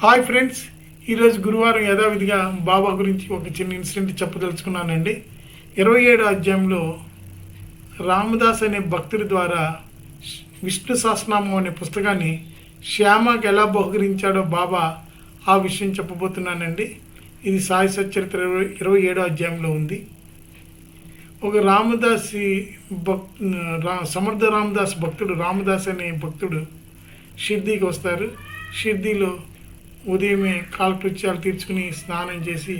Hi friends ఈరోజు గురువారం యథావిధిగా బాబా గురించి ఒక చిన్న ఇన్సిడెంట్ చెప్పదలుచుకున్నానండి. ఇరవై ఏడు అధ్యాయంలో రామదాస్ అనే భక్తుడి ద్వారా విష్ణు సహస్రనామం అనే పుస్తకాన్ని శ్యామకి ఎలా బహుకరించాడో బాబా ఆ విషయం చెప్పబోతున్నానండి. ఇది సాయి సచరిత్ర ఇరవై ఇరవై ఏడో అధ్యాయంలో ఉంది. ఒక రామదాసి భక్ రా సమర్థ రామదాస్ భక్తుడు రామదాస్ అనే భక్తుడు షిర్దీకి వస్తారు. షిర్దీలో ఉదయమే కాలకృత్యాలు తీర్చుకుని స్నానం చేసి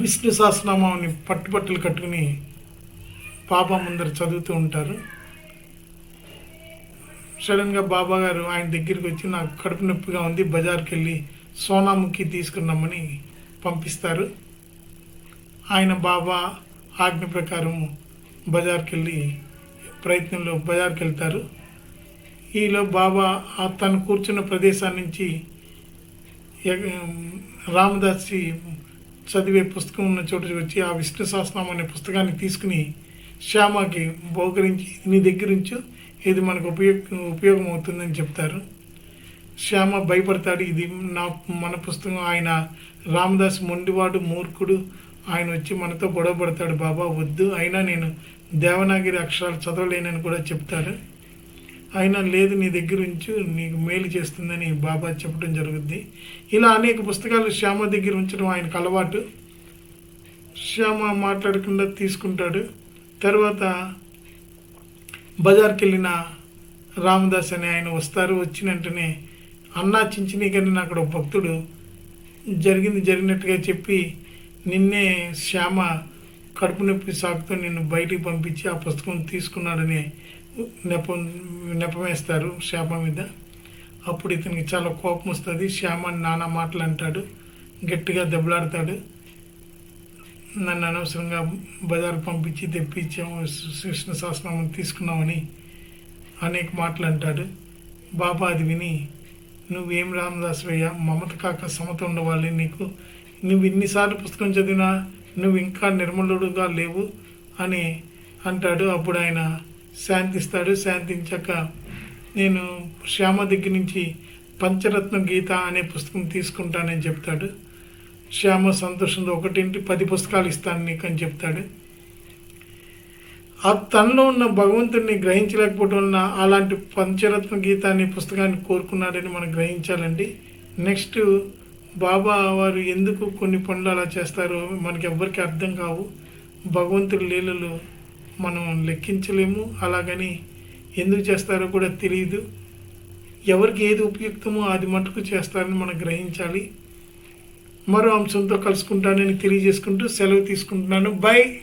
విష్ణు సహస్రనామాన్ని పట్టుపట్టులు కట్టుకుని బాబా ముందర చదువుతూ ఉంటారు. సడన్గా బాబా గారు ఆయన దగ్గరికి వచ్చి నాకు కడుపు నొప్పిగా ఉంది బజార్కి వెళ్ళి సోనాముఖి తీసుకున్నామని పంపిస్తారు. ఆయన బాబా ఆజ్ఞ ప్రకారం బజార్కి వెళ్ళి ప్రయత్నంలో బజార్కి వెళ్తారు ఈలో బాబా తను కూర్చున్న ప్రదేశాన్ని నుంచి రామదాసి చదివే పుస్తకం ఉన్న చోటు వచ్చి ఆ విష్ణు సహస్రనామం అనే పుస్తకాన్ని తీసుకుని శ్యామకి బహుకరించి నీ దగ్గర ఉంచు ఇది మనకు ఉపయోగ ఉపయోగం అవుతుందని చెప్తారు. శ్యామ భయపడతాడు ఇది నా మన పుస్తకం ఆయన రామదాస్ మొండివాడు మూర్ఖుడు ఆయన వచ్చి మనతో గొడవ పడతాడు బాబా వద్దు అయినా నేను దేవనాగిరి అక్షరాలు చదవలేనని కూడా చెప్తారు. అయినా లేదు నీ దగ్గర ఉంచు నీకు మేలు చేస్తుందని బాబా చెప్పడం జరుగుద్ది. ఇలా అనేక పుస్తకాలు శ్యామ దగ్గర ఉంచడం ఆయనకు అలవాటు. శ్యామ మాట్లాడకుండా తీసుకుంటాడు. తర్వాత బజార్కి వెళ్ళిన రామదాస్ అని ఆయన వస్తారు. వచ్చిన వెంటనే అన్నా చించిని కానీ అక్కడ ఒక భక్తుడు. జరిగింది జరిగినట్టుగా చెప్పి నిన్నే శ్యామ కడుపు నొప్పి సాకుతో నిన్ను బయటికి పంపించి ఆ పుస్తకం తీసుకున్నాడని నెపం నెపమేస్తారు శ్యామ మీద. అప్పుడు ఇతనికి చాలా కోపం వస్తుంది. శ్యామ నానా మాటలు అంటాడు. గట్టిగా దెబ్బలాడతాడు. నన్ను అనవసరంగా బజారు పంపించి తెప్పించాము కృష్ణ సహస్రనామం తీసుకున్నామని అనేక మాటలు అంటాడు. బాబా అది విని నువ్వేం రామదాసయ్య మమత కాక సమత ఉండవాలి నీకు. నువ్వు ఇన్నిసార్లు పుస్తకం చదివినా నువ్వు ఇంకా నిర్మలుడుగా లేవు అని అంటాడు. అప్పుడు ఆయన శాంతిస్తాడు శాంతించాక నేను శ్యామ దగ్గర నుంచి పంచరత్న గీత అనే పుస్తకం తీసుకుంటానని చెప్తాడు. శ్యామ సంతోషంతో ఒకటింటి పది పుస్తకాలు ఇస్తాను నీకు అని చెప్తాడు. ఆ తనలో ఉన్న భగవంతుడిని గ్రహించలేకపోవడం వలన అలాంటి పంచరత్న గీత అనే పుస్తకాన్ని కోరుకున్నాడని మనం గ్రహించాలండి. నెక్స్ట్ బాబా వారు ఎందుకు కొన్ని పనులు అలా చేస్తారో మనకి ఎవ్వరికి అర్థం కావు. భగవంతుడి లీలలు మనం లెక్కించలేము అలాగని ఎందుకు చేస్తారో కూడా తెలియదు ఎవరికి ఏది ఉపయుక్తమో అది మటుకు చేస్తారని మనం గ్రహించాలి. మరో అంశంతో కలుసుకుంటానని తెలియజేసుకుంటూ సెలవు తీసుకుంటున్నాను. బై!